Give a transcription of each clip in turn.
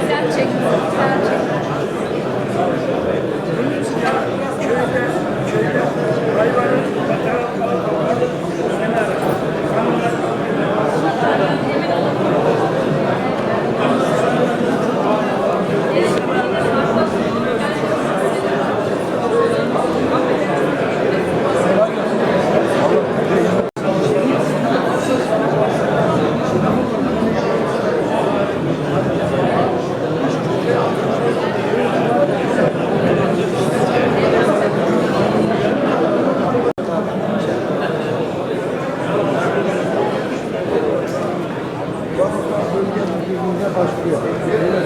Güzel çek, güzel çek. başvuruyor.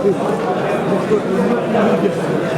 Thank you.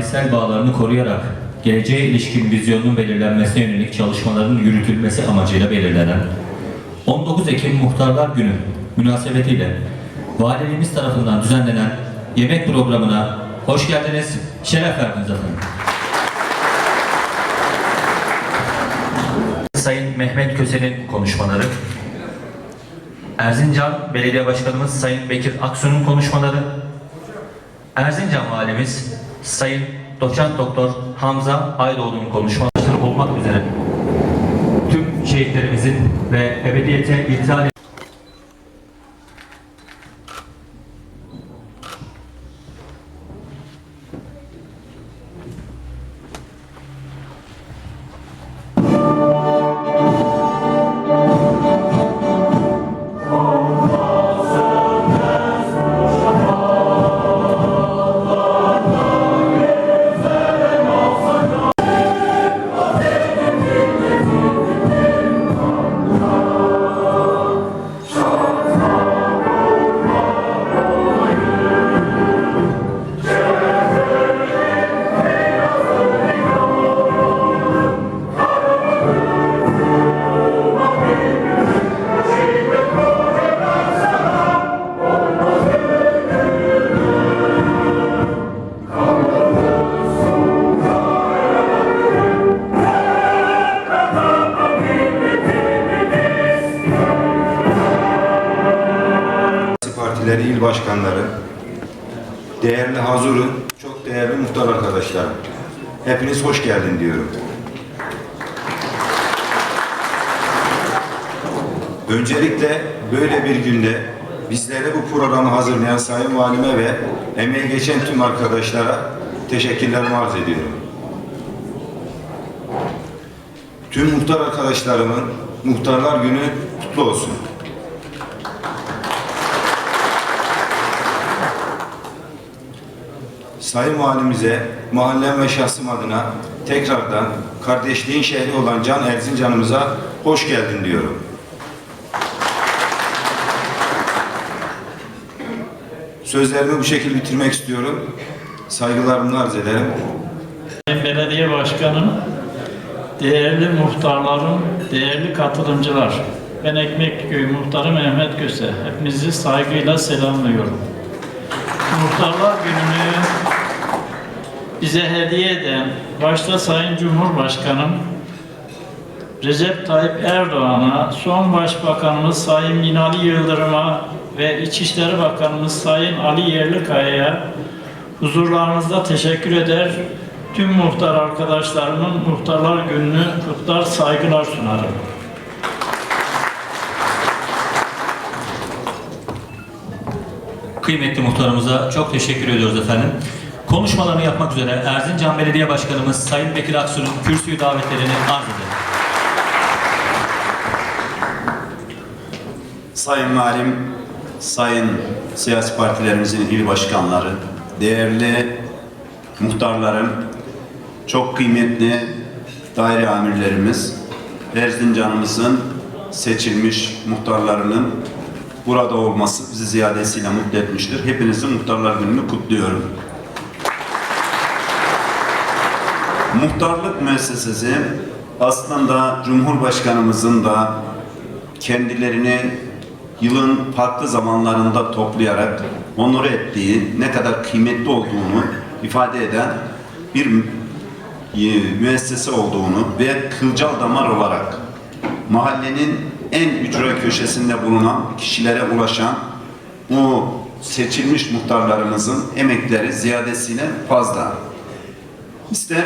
Tarihsel bağlarını koruyarak geleceğe ilişkin vizyonun belirlenmesine yönelik çalışmaların yürütülmesi amacıyla belirlenen 19 Ekim Muhtarlar Günü münasebetiyle valiliğimiz tarafından düzenlenen yemek programına hoş geldiniz, şeref verdiniz efendim. Sayın Mehmet Köse'nin konuşmaları, Erzincan Belediye Başkanımız Sayın Bekir Aksu'nun konuşmaları, Erzincan Valimiz Sayın Doçent Doktor Hamza Aydoğdu'nun konuşmaları olmak üzere tüm şehitlerimizin ve ebediyete irtihal değerli hazuru, çok değerli muhtar arkadaşlarım. Hepiniz hoş geldin diyorum. Öncelikle böyle bir günde bizlere bu programı hazırlayan Sayın Valime ve emeği geçen tüm arkadaşlara teşekkürlerimi arz ediyorum. Tüm muhtar arkadaşlarımın Muhtarlar Günü kutlu olsun. Sayın Valimize, mahallem ve şahsım adına tekrardan kardeşliğin şehri olan Can Erzincan'ımıza hoş geldin diyorum. Sözlerimi bu şekilde bitirmek istiyorum. Saygılarımı arz ederim. Belediye Başkanım, değerli muhtarlarım, değerli katılımcılar, ben Ekmekköy Muhtarı Mehmet Köse. Hepinizi saygıyla selamlıyorum. Muhtarlar Günü'nü bize hediye eden, başta Sayın Cumhurbaşkanım Recep Tayyip Erdoğan'a, son Başbakanımız Sayın Binali Yıldırım'a ve İçişleri Bakanımız Sayın Ali Yerlikaya'ya huzurlarınızda teşekkür eder. Tüm muhtar arkadaşlarımın Muhtarlar Günü'nü kutlar, saygılar sunarım. Kıymetli muhtarımıza çok teşekkür ediyoruz efendim. Konuşmalarını yapmak üzere Erzincan Belediye Başkanımız Sayın Bekir Aksu'nun kürsüyü davetlerini arz edelim. Sayın Valim, sayın siyasi partilerimizin il başkanları, değerli muhtarlarım, çok kıymetli daire amirlerimiz, Erzincan'ımızın seçilmiş muhtarlarının burada olması bizi ziyadesiyle mutlu etmiştir. Hepinizin Muhtarlar Günü'nü kutluyorum. Muhtarlık müessesesi aslında Cumhurbaşkanımızın da kendilerini yılın farklı zamanlarında toplayarak onur ettiği, ne kadar kıymetli olduğunu ifade eden bir e, müessese olduğunu ve kılcal damar olarak mahallenin en ücra köşesinde bulunan kişilere ulaşan bu seçilmiş muhtarlarımızın emekleri ziyadesiyle fazla. İster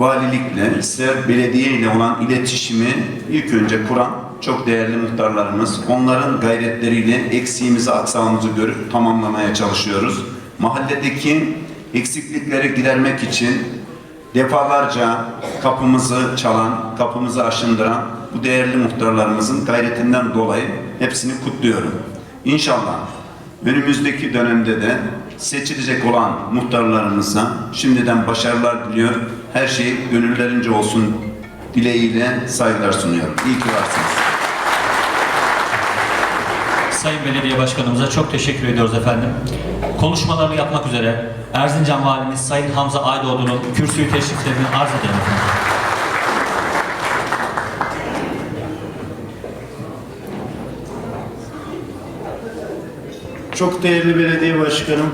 valilikle, ister belediye ile olan iletişimi ilk önce kuran çok değerli muhtarlarımız. Onların gayretleriyle eksiğimizi, aksağımızı görüp tamamlamaya çalışıyoruz. Mahalledeki eksiklikleri gidermek için defalarca kapımızı çalan, kapımızı aşındıran bu değerli muhtarlarımızın gayretinden dolayı hepsini kutluyorum. İnşallah önümüzdeki dönemde de seçilecek olan muhtarlarımıza şimdiden başarılar diliyor. Her şey gönüllerince olsun dileğiyle saygılar sunuyorum. İyi ki varsınız. Sayın Belediye Başkanımıza çok teşekkür ediyoruz efendim. Konuşmalarını yapmak üzere Erzincan Valimiz Sayın Hamza Aydoğdu'nun kürsüyü teşriflerini arz edelim efendim. Çok değerli belediye başkanım,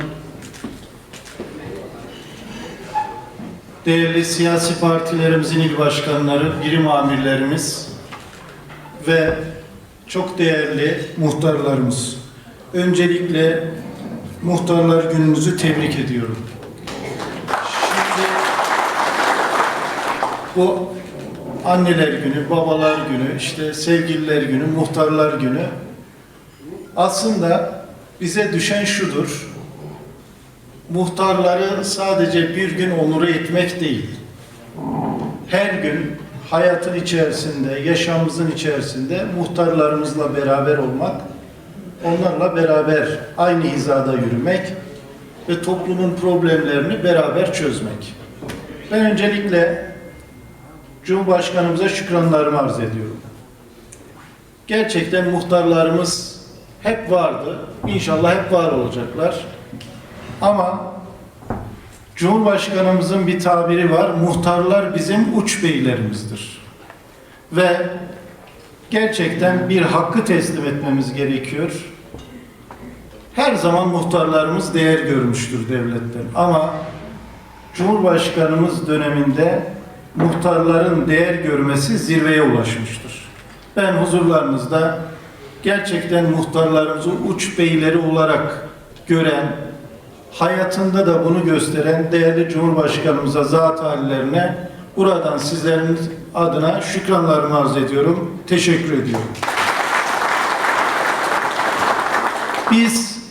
değerli siyasi partilerimizin il başkanları, birim amirlerimiz ve çok değerli muhtarlarımız. Öncelikle muhtarlar gününüzü tebrik ediyorum. Şimdi bu anneler günü, babalar günü, işte sevgililer günü, muhtarlar günü aslında bize düşen şudur. Muhtarları sadece bir gün onuru etmek değil. Her gün hayatın içerisinde, yaşamımızın içerisinde muhtarlarımızla beraber olmak, onlarla beraber aynı hizada yürümek ve toplumun problemlerini beraber çözmek. Ben öncelikle Cumhurbaşkanımıza şükranlarımı arz ediyorum. Gerçekten muhtarlarımız hep vardı. İnşallah hep var olacaklar. Ama Cumhurbaşkanımızın bir tabiri var. Muhtarlar bizim uç beylerimizdir. Ve gerçekten bir hakkı teslim etmemiz gerekiyor. Her zaman muhtarlarımız değer görmüştür devletten. Ama Cumhurbaşkanımız döneminde muhtarların değer görmesi zirveye ulaşmıştır. Ben huzurlarınızda gerçekten muhtarlarımızı uç beyleri olarak gören, hayatında da bunu gösteren değerli Cumhurbaşkanımıza, zat hallerine buradan sizlerin adına şükranlarımı arz ediyorum. Teşekkür ediyorum. Biz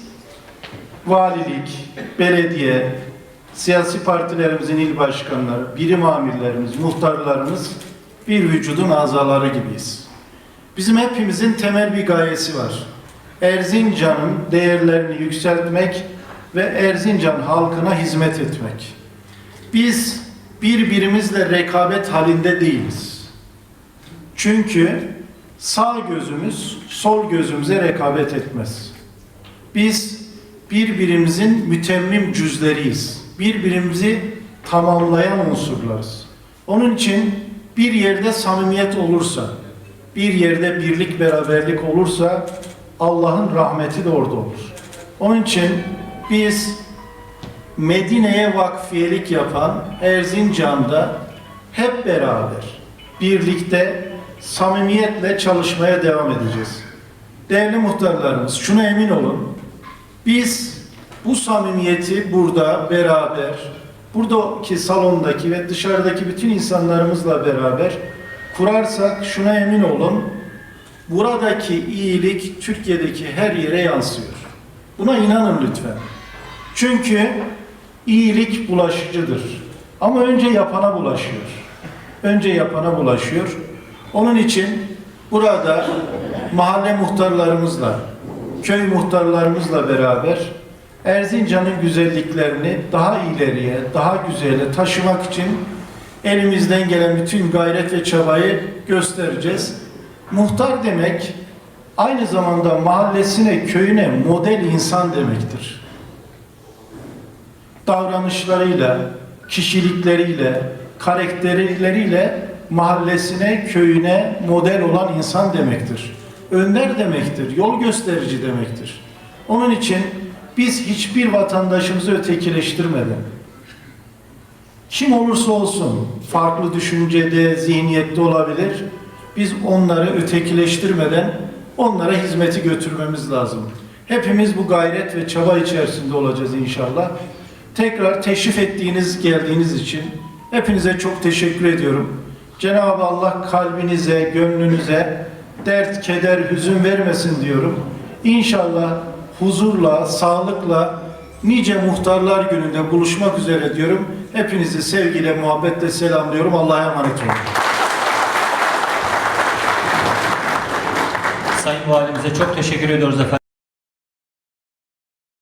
valilik, belediye, siyasi partilerimizin il başkanları, birim amirlerimiz, muhtarlarımız bir vücudun azaları gibiyiz. Bizim hepimizin temel bir gayesi var. Erzincan'ın değerlerini yükseltmek ve Erzincan halkına hizmet etmek. Biz birbirimizle rekabet halinde değiliz. Çünkü sağ gözümüz sol gözümüze rekabet etmez. Biz birbirimizin mütemmim cüzleriyiz. Birbirimizi tamamlayan unsurlarız. Onun için bir yerde samimiyet olursa, bir yerde birlik beraberlik olursa Allah'ın rahmeti de orada olur. Onun için biz Medine'ye vakfiyelik yapan Erzincan'da hep beraber birlikte samimiyetle çalışmaya devam edeceğiz. Değerli muhtarlarımız şuna emin olun. Biz bu samimiyeti burada beraber buradaki salondaki ve dışarıdaki bütün insanlarımızla beraber kurarsak şuna emin olun. Buradaki iyilik Türkiye'deki her yere yansıyor. Buna inanın lütfen. Çünkü iyilik bulaşıcıdır. Ama önce yapana bulaşıyor. Önce yapana bulaşıyor. Onun için burada mahalle muhtarlarımızla, köy muhtarlarımızla beraber Erzincan'ın güzelliklerini daha ileriye, daha güzele taşımak için elimizden gelen bütün gayret ve çabayı göstereceğiz. Muhtar demek aynı zamanda mahallesine, köyüne model insan demektir davranışlarıyla, kişilikleriyle, karakterleriyle mahallesine, köyüne model olan insan demektir. Önder demektir, yol gösterici demektir. Onun için biz hiçbir vatandaşımızı ötekileştirmeden, kim olursa olsun farklı düşüncede, zihniyette olabilir. Biz onları ötekileştirmeden onlara hizmeti götürmemiz lazım. Hepimiz bu gayret ve çaba içerisinde olacağız inşallah. Tekrar teşrif ettiğiniz, geldiğiniz için hepinize çok teşekkür ediyorum. Cenab-ı Allah kalbinize, gönlünüze dert, keder, hüzün vermesin diyorum. İnşallah huzurla, sağlıkla nice muhtarlar gününde buluşmak üzere diyorum. Hepinizi sevgiyle, muhabbetle selamlıyorum. Allah'a emanet olun. Sayın Valimize çok teşekkür ediyoruz efendim.